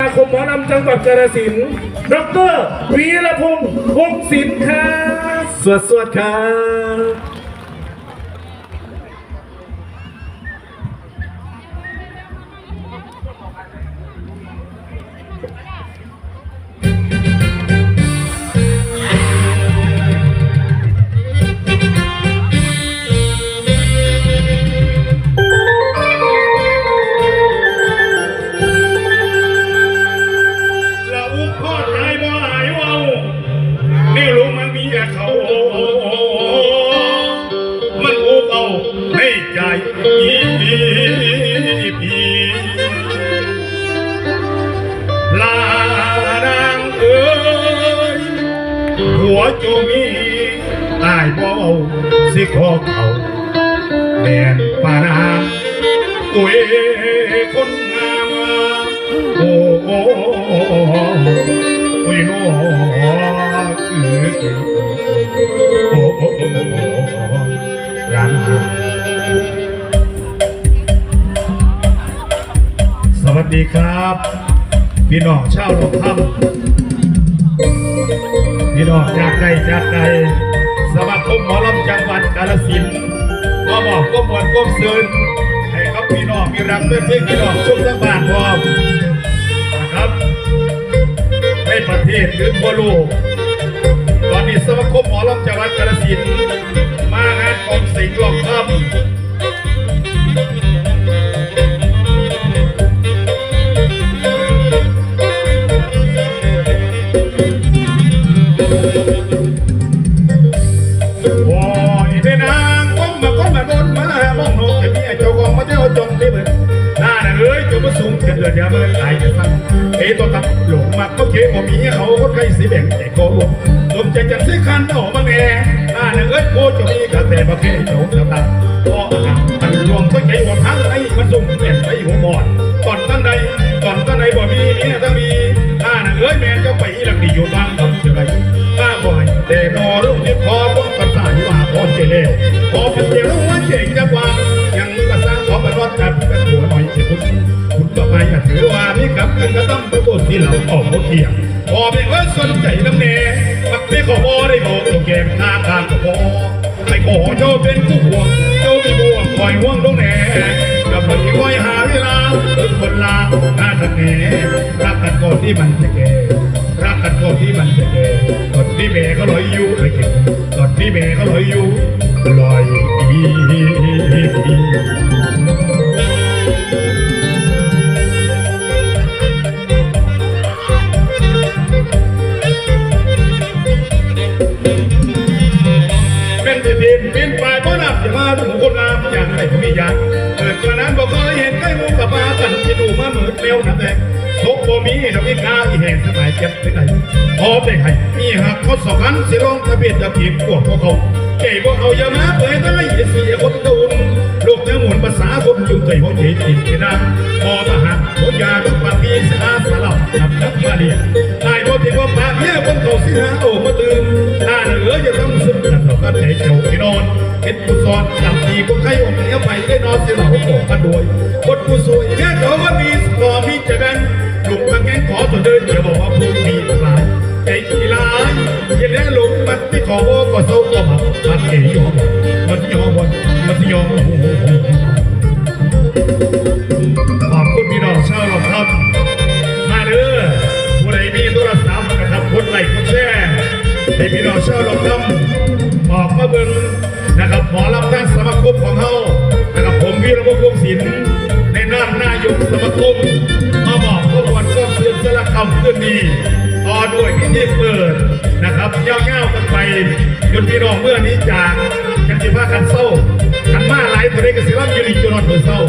สมาคมหมอลำจังหวัดกาฬสินธุ์ดรวีรพงศ์วงศิลป์ครับสวัสดีครับ จมีตายบ่เอาสิขอเขาแม่นปานางโอ้ยคนงามโอ้โอ้โอ้ยโน้ออโอ้โอ้โอ้รันสวัสดีครับ พี่น้องชาวหนองคำ น้องจากใดจากใดสมาคมหมอลำจังหวัดกาฬสินธุ์ก็บอกก็มวนก็ซึนให้ครับพี่น้องมีรักเพื่อนที่พี่น้องชุกทั้งบ้านพร้อมนะครับในประเทศหรือทั่วโลกตอนนี้สมาคมหมอลำจังหวัดกาฬสินธุ์มางานกองสิงห์หลอกคำ เอ้ยจงมาสูงเกินเดือดยาเบิดตายจะสั่งเอตัวตับหลงมาก็เก๋บ่มีเขาคนใครสิแบ่งแต่ก็รวมจมใจจันสิคันเอมาแน่หน้าน่ะเอ้ยโคจะมีกระแต่บ่เคยโจมตาพออาหารมันรวมก็ใจหัวทั้งไอ้มันส่งเปลี่ยนไปหัวหมอนก่อนตั้งใดก่อนตั้งใดบ่มีเนี่ยตั้งมีหน้าน่ะเอ้ยแม่เจ้าไปหลักดีอยู่บ้างทำจะไรป้าบ่อยแต่นอลูกที่พอต้องภาษาอยู่ว่าพอเจเลวพอเป็นเจเลวว่าเที่เราออกเทียงพอเป็นเอ้ยสนใจน้ำเนมักไม่ขอบอได้บอกตัวแกมหน้าทางก็พอไม่ขอเจ้าเป็นผู้ห่วงเจ้ามีบ่วงคอยห่วงลงแน่กับคนที่คอยหาเวลาเป็นคนลาหน้าทางแน่รักกันก่อนที่มันจะแก่รักกันก่อนที่มันจะแก่ก่อนที่แม่เขาลอยอยู่เลยเก่งก่อนที่แม่เขาลอยอยู่ลอยอี พามาดูคนงามอย่างไรก็ไม่ยากเกิดกระนั้นบอกเคยเห็นใกล้มูกับปลากันที่ดูมาเหมือนเร็วนะแต่ทบบ่มีดอกอีกาอีแห่งสบายเจ็บไปไหนพอไปให้มีหักเขาสองอันสิร้องทะเบียนทะเบียนพวกพวกเขาเก๋บอกเอาอย่ามาเผยได้เสียคนตูนลูกเนื้อหมุนภาษาคนจุ่มใจหัวใจจริงไม่ได้พอทหารหัวยาทุกปาปีสาสลับนับนักมาเรียน ห็นผู้สอนหลับดีคนไข้อมเนี้ยไปได้นอนสียเหล่าขอกันด้วยคนผู้สวยแค่เขาว่ามีสกอมีจะแบนหลุงมาแกงขอตัวเดินอย่าบอกว่าผู้มีหลายใจกีฬาอย่าแล้วหลุงมันไม่ขอว่าก็โซ่ก็มามันเอ๋ยอมมันยอมมันยอมขอบคุณพี่น้องชาวเราครับมาเด้อผู้ใดมีโทรศัพท์นะครับกดไหลค์กดแชร์ให้พี่น้องชาวเราครับออกมาเบิ่ง นะครับหมอลำท่านสมาคมของเขานะครับผมวีรพงศ์วงศิลป์ในนามนายกสมาคมมาบอกขบวนก็เพื่อมสละคำเพื่อนดีต่อด้วยพิธีเปิดนะครับยาวๆกันไปจนพี่น้องเมื่อนี้จากกันจิพากันเศร้ากันมาหลายตัวได้กสิรับยูนิจนอนเพื่อเศร้า